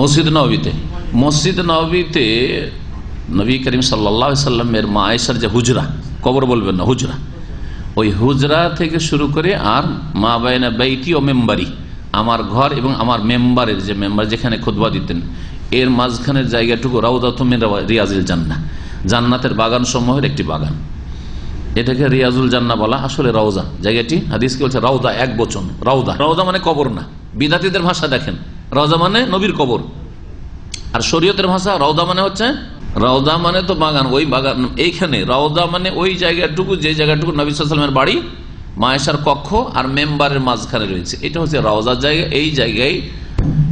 মসজিদ নবীতে মসজিদ নবীতে নবী করিম সাল্লা সাল্লামের মা আয়েশার যে হুজরা, কবর বলবেন না, হুজরা। ওই হুজরা থেকে শুরু করে আর মা বাইনা বাইটি ও মেম্বারি, আমার ঘর এবং আমার মেম্বারের যে মেম্বার যেখানে খুদবা দিতেন, এর মাঝখানের জায়গাটুকু রাউদা তুমিন রিয়াজিল জান্না জান্নাতের বাগান সমূহের একটি বাগান। এটাকে রিয়াজুল জান্না বলা আসলে রওজা জায়গাটি হাদিস কি বলছে রাউদা এক বচন, রাউদা। রাউদা মানে কবর না। বিদাতিদের ভাষা দেখেন। রওজা মানে নবীর কবর। আর শরীয়তের ভাষা রওদা মানে হচ্ছে রওদা মানে তো বাগান, ওই বাগান, এইখানে রওদা মানে ওই জায়গাটুকু, যে জায়গাটুকু নবী সাল্লামের বাড়ি, মায়েশার কক্ষ আর মেম্বারের মাঝখানে রয়েছে। এটা হচ্ছে রওজার জায়গা, এই জায়গায়,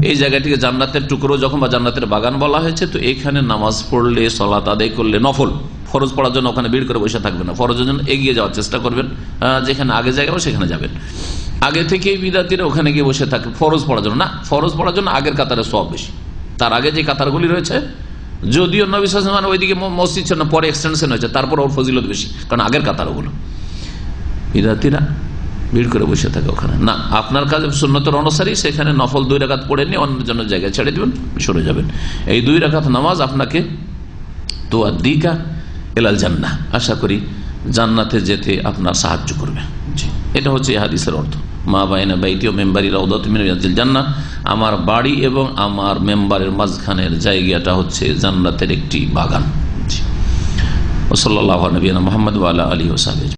এই জায়গাটিকে জান্নাতের টুকরো যখন বা জান্নাতের বাগান বলা হয়েছে, তো এখানে নামাজ পড়লে, সলাত আদায় করলে নফল। ফরজ পড়ার জন্য ওখানে ভিড় করে বসে থাকবেন না। ফরজের জন্য এগিয়ে যাওয়ার চেষ্টা করবেন যেখানে আগে জায়গা সেখানে যাবেন। আগে থেকে বিদাতিরা ওখানে গিয়ে বসে থাকবে ফরজ পড়ার জন্য। না, ফরজ পড়ার জন্য আগের কাতারে সব বেশি। তার আগে যে কাতারগুলি রয়েছে, যদিও সালাম ওইদিকে মসজিদ ছিল না, পরে এক্সটেনশন হয়েছে, তারপর ওর ফজিলত বেশি, কারণ আগের কাতার ওগুলো বিদাতিরা ভিড় করে বসে থাকে ওখানে। না, আপনার কাজে সুন্নতর অনুসারী, সেখানে নফল দুই রাখাত পড়ে নিয়ে অন্য জন্য জায়গায় ছেড়ে দেবেন, সরে যাবেন। এই দুই রাখাত নামাজ আপনাকে তো দিকা এলাল জান্না আশা করি জান্নাতে যেতে আপনার সাহায্য করবে। এটা হচ্ছে হাদিসের অর্থ। মা বাইনা বাইতি ও মেম্বারি রাউদাতিল জান্না আমার বাড়ি এবং আমার মেম্বারের মাঝখানের জায়গাটা হচ্ছে জান্নাতের একটি বাগান। ও ওসল্লাহ নবীনা মোহাম্মদ আলা আলী ওসাহ